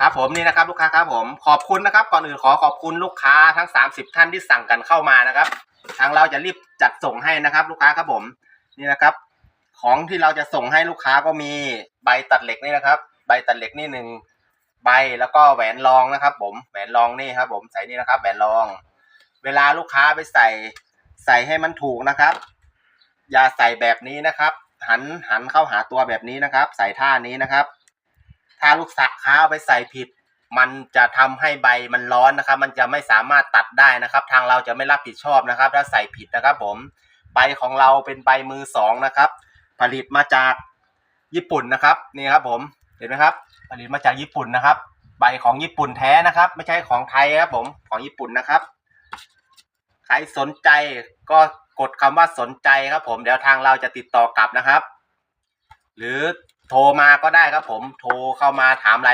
ครับผมนี่นะครับลูกค้าครับผมขอบคุณนะครับ ก่อนอื่นขอขอบคุณลูกค้าทั้ง 30 ท่านที่สั่งกันเข้ามานะครับ ทางเราจะรีบจัดส่งให้นะครับ ลูกค้าครับผมนี่นะครับ ของที่เราจะส่งให้ลูกค้าก็มีใบตัดเหล็กนี่นะครับ ใบตัดเหล็กนี่หนึ่งใบแล้วก็แหวนรองนะครับ ผมแหวนรองนี่ครับ ผมใส่นี่นะครับ แหวนรอง เวลาลูกค้าไปใส่ใส่ให้มันถูกนะครับ อย่าใส่แบบนี้นะครับ หันหันเข้าหาตัวแบบนี้นะครับ ใส่ท่านี้นะครับ ถ้าลูกสักค้าเอาไปใส่ผิด มันจะทำให้ใบมันร้อนนะครับ มันจะไม่สามารถตัดได้นะครับ ทางเราจะไม่รับผิดชอบนะครับ ถ้าใส่ผิดนะครับผมใบของเราเป็นใบมือสองนะครับ ผลิตมาจากญี่ปุ่นนะครับนี่ครับผมเห็นไหมครับ ผลิตมาจากญี่ปุ่นนะครับ ใบของญี่ปุ่นแท้นะครับ ไม่ใช่ของไทยครับผมของญี่ปุ่นนะครับ ใครสนใจก็กดคำว่าสนใจครับผมเดี๋ยวทางเราจะติดต่อกลับนะครับ หรือ โทรมาก็ได้ครับผมโทรเข้ามาถามราย